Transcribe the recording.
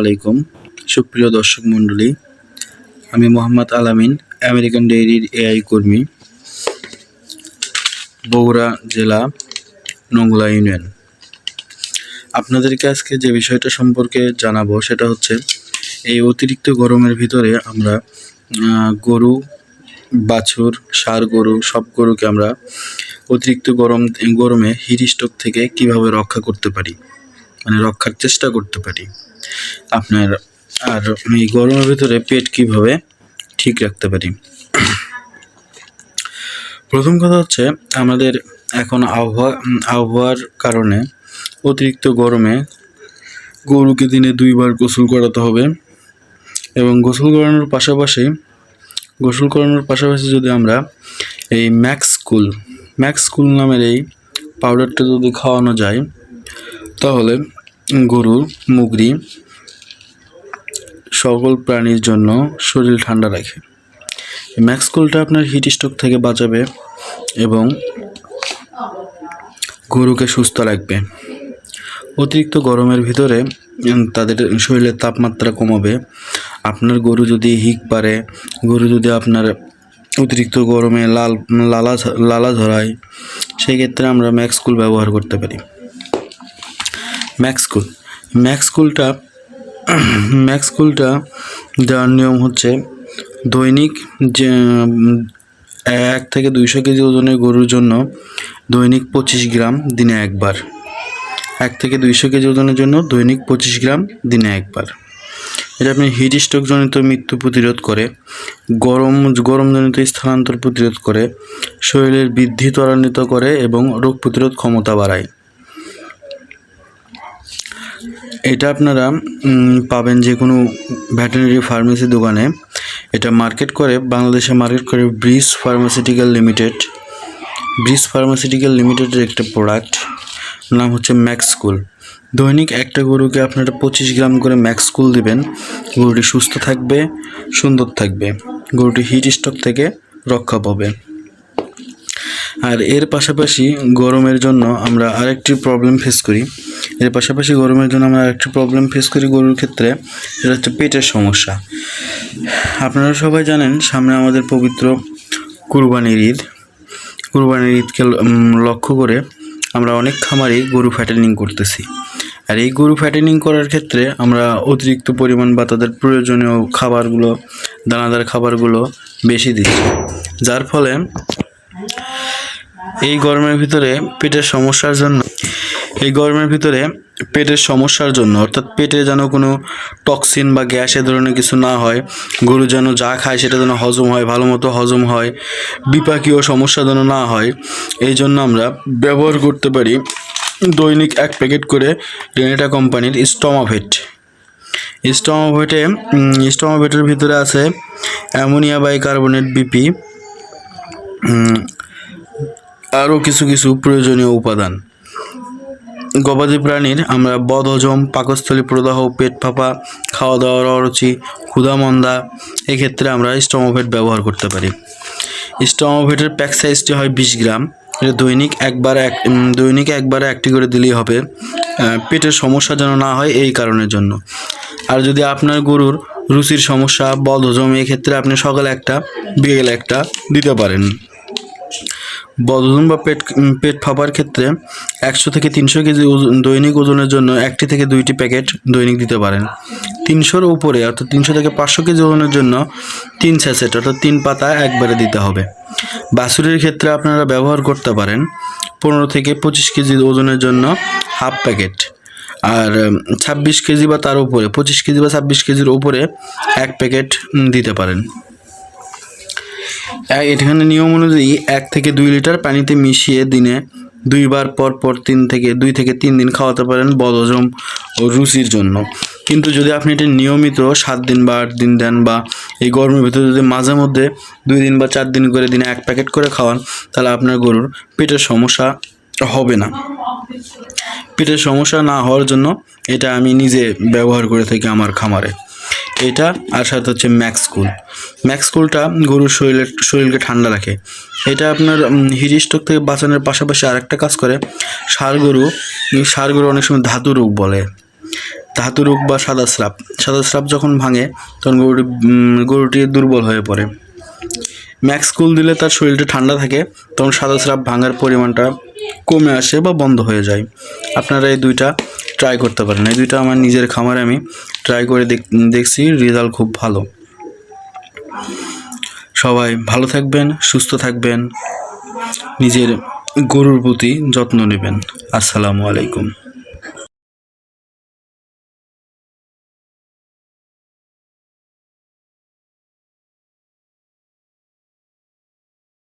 আলাইকুম, সুপ্রিয় দর্শক মণ্ডলী, আমি মোহাম্মদ আলামিন, আমেরিকান ডেইরির এআই কর্মী, বগুড়া জেলা নোংলা ইউনিয়ন। আপনাদেরকে আজকে যে বিষয়টা সম্পর্কে জানাব সেটা হচ্ছে, এই অতিরিক্ত গরমের ভিতরে আমরা গরু, বাছুর ষাঁড় গরু, সব গরুকে আমরা অতিরিক্ত গরম, গরমে হিট স্ট্রোক থেকে কীভাবে রক্ষা করতে পারি? মানে রক্ষার চেষ্টা করতে পারি। আপনার আর এই গরমের ভিতরে পেট কীভাবে ঠিক রাখতে পারি? প্রথম কথা হচ্ছে, আমাদের এখন আবহাওয়া আবহাওয়ার কারণে অতিরিক্ত গরমে গরুকে দিনে দুইবার গোসল করাতে হবে এবং গোসল করানোর পাশাপাশি, গোসল করানোর পাশাপাশি যদি আমরা এই ম্যাক্স কুল ম্যাক্স কুল নামের এই পাউডারটা যদি খাওয়ানো যায়, তাহলে গরুর মুগরি, সকল প্রাণীর জন্য শরীর ঠান্ডা রাখে। ম্যাক্সকুলটা আপনার হিট স্ট্রোক থেকে বাঁচাবে এবং গরুকে সুস্থ রাখবে। অতিরিক্ত গরমের ভিতরে তাদের শরীরের তাপমাত্রা কমাবে। আপনার গরু যদি হিক পারে, গরু যদি আপনার অতিরিক্ত গরমে লাল, লালা লালা ধরায় সেই ক্ষেত্রে আমরা ম্যাক্সকুল ব্যবহার করতে পারি। ম্যাক্সকুল ম্যাক্সকুলটা ম্যাক্সকুলটা দেওয়ার নিয়ম হচ্ছে দৈনিক যে, এক থেকে দুইশো কেজি ওজনের গরুর জন্য দৈনিক পঁচিশ গ্রাম দিনে একবার। এক থেকে দুইশো কেজি ওজনের জন্য দৈনিক পঁচিশ গ্রাম দিনে একবার। এটা আপনি হিট স্ট্রোকজনিত মৃত্যু প্রতিরোধ করে, গরম, গরমজনিত স্থানান্তর প্রতিরোধ করে, শরীরের বৃদ্ধি ত্বরান্বিত করে এবং রোগ প্রতিরোধ ক্ষমতা বাড়ায়। এটা আপনারা পাবেন যে কোনো ভ্যাটেরিনারি ফার্মেসি দোকানে। এটা মার্কেট করে, বাংলাদেশে মার্কেট করে Bridge Pharmaceutical Limited Bridge Pharmaceutical লিমিটেডের একটা প্রোডাক্ট নাম হচ্ছে ম্যাক্সকুল দৈনিক একটা গরুকে আপনারা পঁচিশ গ্রাম করে ম্যাক্সকুল দিবেন। গরুটি সুস্থ থাকবে, সুন্দর থাকবে। গরুটি হিট স্টক থেকে রক্ষা পাবে। আর এর পাশাপাশি গরমের জন্য আমরা আরেকটি প্রবলেম ফেস করি। এর পাশাপাশি গরমের জন্য আমরা আরেকটি প্রবলেম ফেস করি গরুর ক্ষেত্রে, সেটা হচ্ছে পেটের সমস্যা। আপনারা সবাই জানেন, সামনে আমাদের পবিত্র কুরবানির ঈদ। কুরবানির ঈদকে লক্ষ্য করে আমরা অনেক খামারেই গরু ফ্যাটেনিং করতেছি। আর এই গরু ফ্যাটেনিং করার ক্ষেত্রে আমরা অতিরিক্ত পরিমাণ বা তাদের প্রয়োজনীয় খাবারগুলো, দানাদার খাবারগুলো বেশি দিচ্ছি। যার ফলে এই গরমের ভিতরে পেটের সমস্যার জন্য এই গরমের ভিতরে পেটের সমস্যার জন্য, অর্থাৎ পেটে যেন কোনো টক্সিন বা গ্যাস এ ধরনের কিছু না হয়, গরু যেন যা খায় সেটা যেন হজম হয়, ভালো মতো হজম হয়, বিপাকীয় সমস্যা যেন না হয়, এই জন্য আমরা ব্যবহার করতে পারি দৈনিক এক প্যাকেট করে ডেনেটা কোম্পানির স্টমাভেট। স্টমাভেটে স্টমাভেটের ভিতরে আছে অ্যামোনিয়া বাইকার্বনেট বিপি আরও কিছু কিছু প্রয়োজনীয় উপাদান। গবাদি প্রাণীর আমরা বদহজম, পাকস্থলী প্রদাহ, পেট ফাঁপা খাওয়া দাওয়ার অরুচি, ক্ষুধামন্দা, এক্ষেত্রে আমরা স্টমোভেট ব্যবহার করতে পারি। স্টমোভেটের প্যাক সাইজটি হয় বিশ গ্রাম। এটা দৈনিক একবার এক দৈনিক একবারে একটি করে দিলেই হবে। পেটের সমস্যা যেন না হয় এই কারণের জন্য। আর যদি আপনার গরুর রুচির সমস্যা, বদহজম, এক্ষেত্রে আপনি সকালে একটা, বিকেলে একটা দিতে পারেন। বদহজম বা পেট পেট ফাঁপার ক্ষেত্রে একশো থেকে তিনশো কেজি দৈনিক ওজনের জন্য একটি থেকে দুইটি প্যাকেট দৈনিক দিতে পারেন। তিনশোর উপরে, অর্থাৎ তিনশো থেকে পাঁচশো কেজি ওজনের জন্য তিন স্যাসেট, অর্থাৎ তিন পাতা একবারে দিতে হবে। বাছুরের ক্ষেত্রে আপনারা ব্যবহার করতে পারেন পনেরো থেকে পঁচিশ কেজি ওজনের জন্য হাফ প্যাকেট। আর ছাব্বিশ কেজি বা তার উপরে, পঁচিশ কেজি বা ছাব্বিশ কেজির উপরে এক প্যাকেট দিতে পারেন। এখানে নিয়ম অনুযায়ী এক থেকে দুই লিটার পানিতে মিশিয়ে দিনে দুইবার পর পর তিন থেকে দুই থেকে তিন দিন খাওয়াতে পারেন বদজম ও রুচির জন্য। কিন্তু যদি আপনি এটা নিয়মিত সাত দিন বা আট দিন দেন বা এই গরমের ভিতরে যদি মাঝে মধ্যে দুই দিন বা চার দিন করে দিনে এক প্যাকেট করে খাওয়ান, তাহলে আপনার গরুর পেটের সমস্যা হবে না। পেটের সমস্যা না হওয়ার জন্য এটা আমি নিজে ব্যবহার করে থাকি আমার খামারে। এটা, আর সাথে হচ্ছে ম্যাক্সকুল ম্যাক্সকুলটা গরুর শরীরের শরীরকে ঠান্ডা রাখে। এটা আপনার হিট স্ট্রোক থেকে বাঁচানোর পাশাপাশি আরেকটা কাজ করে ষাঁড় গরু ষাঁড় গরু অনেক সময় ধাতু রোগ বলে। ধাতু রোগ বা সাদা স্রাব। সাদা স্রাব যখন ভাঙে, তখন গরুটি গরুটি দুর্বল হয়ে পড়ে। ম্যাক্স কুল দিলে তার শরীরটা ঠান্ডা থাকে, তখন সাদা স্রাব ভাঙার পরিমাণটা কমে আসে বা বন্ধ হয়ে যায়। আপনারা এই দুইটা ট্রাই করতে পারেন। এই দুইটা আমার নিজের খামারে আমি ট্রাই করে দেখ- দেখছি রেজাল্ট খুব ভালো। সবাই ভালো থাকবেন, সুস্থ থাকবেন, নিজের গরুর প্রতি যত্ন নেবেন। আসসালামু আলাইকুম।